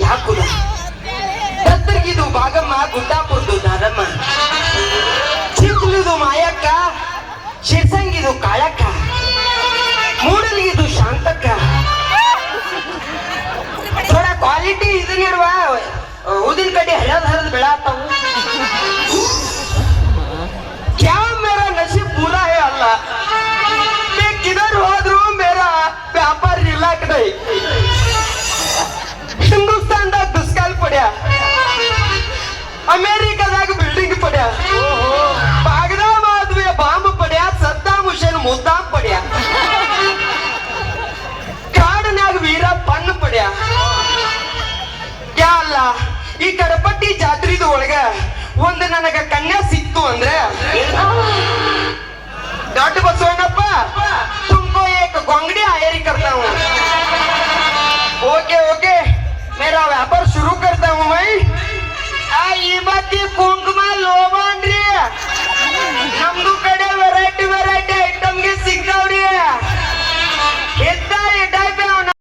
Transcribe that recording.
ಯಾಕುದ? ದತ್ತರ್ಗಿದು ಭಾಗಮ್ಮ ಗುಡ್ಡಾಪುರ್ದು ದಾದಮ್ಮ. ಚಿತ್ಲಿದು ಮಾಯಕ್ಕ ಶಿರ್ಸಂಗಿದು ಕಾಳಕ್ಕ ಮೂಡಲಿಗಿದು ಶಾಂತಕ್ಕ. ಥೋಡ ಕ್ವಾಲಿಟಿ ಇದನ್ನಿರುವ ಊದಿನ ಕಡ್ಡಿ ಹರಿಯೋದು ಹರಿದು ಬೆಳಾತವು ಈ ಕಡಪಟ್ಟಿ ಜಾತ್ರಿದ ಒಳಗ ಒಂದು ನನಗ ಕನ್ಯಾ ಸಿಕ್ತು ಅಂದ್ರೆ ದೊಡ್ಡ ಬಸವಣ್ಣಪ್ಪ ತುಂಬೋ ಏಕ ಗೊಂಗಡಿ ಆಯರಿ ಕರ್ತಾವ. Okay okay. ಮೇರ ವ್ಯಾಪಾರ ಶುರು ಕರ್ತಾವ ಮೈ. ಆ ಈ ಮತ್ತಿ ಕುಂಕುಮ ಲೋಬಾನ್ರಿ ನಮ್ದು ಕಡೆ